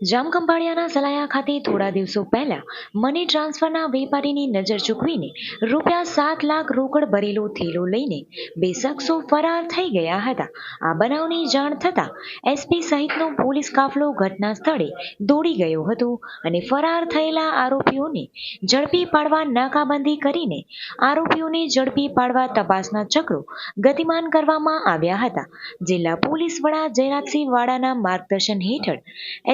જામખંભાળિયાના સલાયા ખાતે થોડા દિવસો પહેલા મની ટ્રાન્સફરના વેપારીની નજર ચૂકવીને રૂપિયા સાત લાખ રોકડ ભરેલો થેલો લઈને બે શખ્સો ફરાર થઈ ગયા હતા. આ બનાવની જાણ થતાં એસપી સહિતનો પોલીસ કાફલો ઘટના સ્થળે દોડી ગયો હતો અને ફરાર થયેલા આરોપીઓને ઝડપી પાડવા નાકાબંધી કરીને આરોપીઓને ઝડપી પાડવા તપાસના ચક્રો ગતિમાન કરવામાં આવ્યા હતા. જિલ્લા પોલીસ વડા જયરાજસિંહ વાડાના માર્ગદર્શન હેઠળ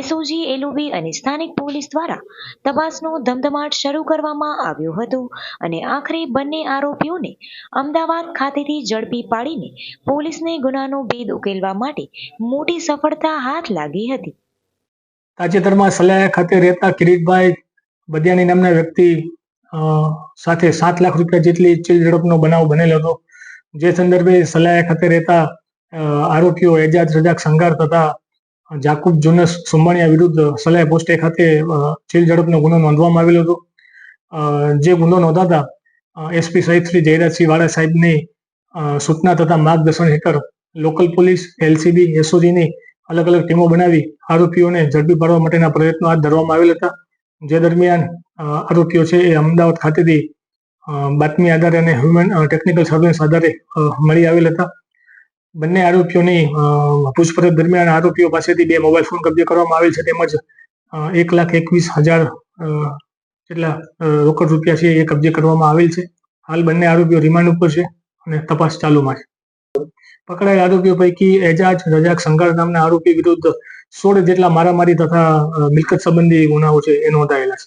એસઓજી એલઓબી અને સ્થાનિક પોલીસ દ્વારા તપાસનો ધમધમાટ શરૂ કરવામાં આવ્યો હતો અને આખરે બંને આરોપીઓને અમદાવાદ ખાતેથી ઝડપી પાડીને પોલીસને ગુનાનો ભેદ ઉકેલવા માટે મોટી સફળતા હાથ લાગી હતી. તાજેતરમાં સલાયા ખાતે રહેતા કિરીટભાઈ બદિયાની નામના વ્યક્તિ સાથે સાત લાખ રૂપિયા જેટલી ચીલ ઝડપનો બનાવ બનેલો હતો. જે સંદર્ભે સલાયા ખાતે રહેતા આરોપીઓ એજાજ રજાક સંઘાર તથા જાકુબ જુનસ સુંબાણીયા વિરુદ્ધ સલાહ પોસ્ટે ખાતે છેલ ઝડપનો ગુનો નોંધવામાં આવેલો હતો. જે ગુનો નોંધાતા એસપી સહિત શ્રી જયરાજસિંહ વાળા સાહેબની સૂચના તથા માર્ગદર્શન હેઠળ લોકલ પોલીસ, એલસીબી, એસઓજીની અલગ અલગ ટીમો બનાવી આરોપીઓને ઝડપી પાડવા માટેના પ્રયત્નો હાથ ધરવામાં આવેલ હતા. જે દરમિયાન આરોપીઓ છે એ અમદાવાદ ખાતેથી બાતમી આધારે અને હ્યુમન ટેકનિકલ સર્વેલન્સ આધારે મળી આવેલ હતા. બંને આરોપીઓની પૂછપરછ દરમિયાન આરોપીઓ પાસેથી બે મોબાઈલ ફોન કબજે કરવામાં આવેલ છે. તેમજ એક લાખ એકવીસ હજાર જેટલા રોકડ રૂપિયા છે એ કબજે કરવામાં આવેલ છે. હાલ બંને આરોપીઓ રિમાન્ડ ઉપર છે અને તપાસ ચાલુમાં છે. પકડાયેલ આરોપીઓ પૈકી એજાજ રજાક સંઘાર નામના આરોપી વિરુદ્ધ સોળ જેટલા મારામારી તથા મિલકત સંબંધી ગુનાઓ છે એ નોંધાયેલા છે.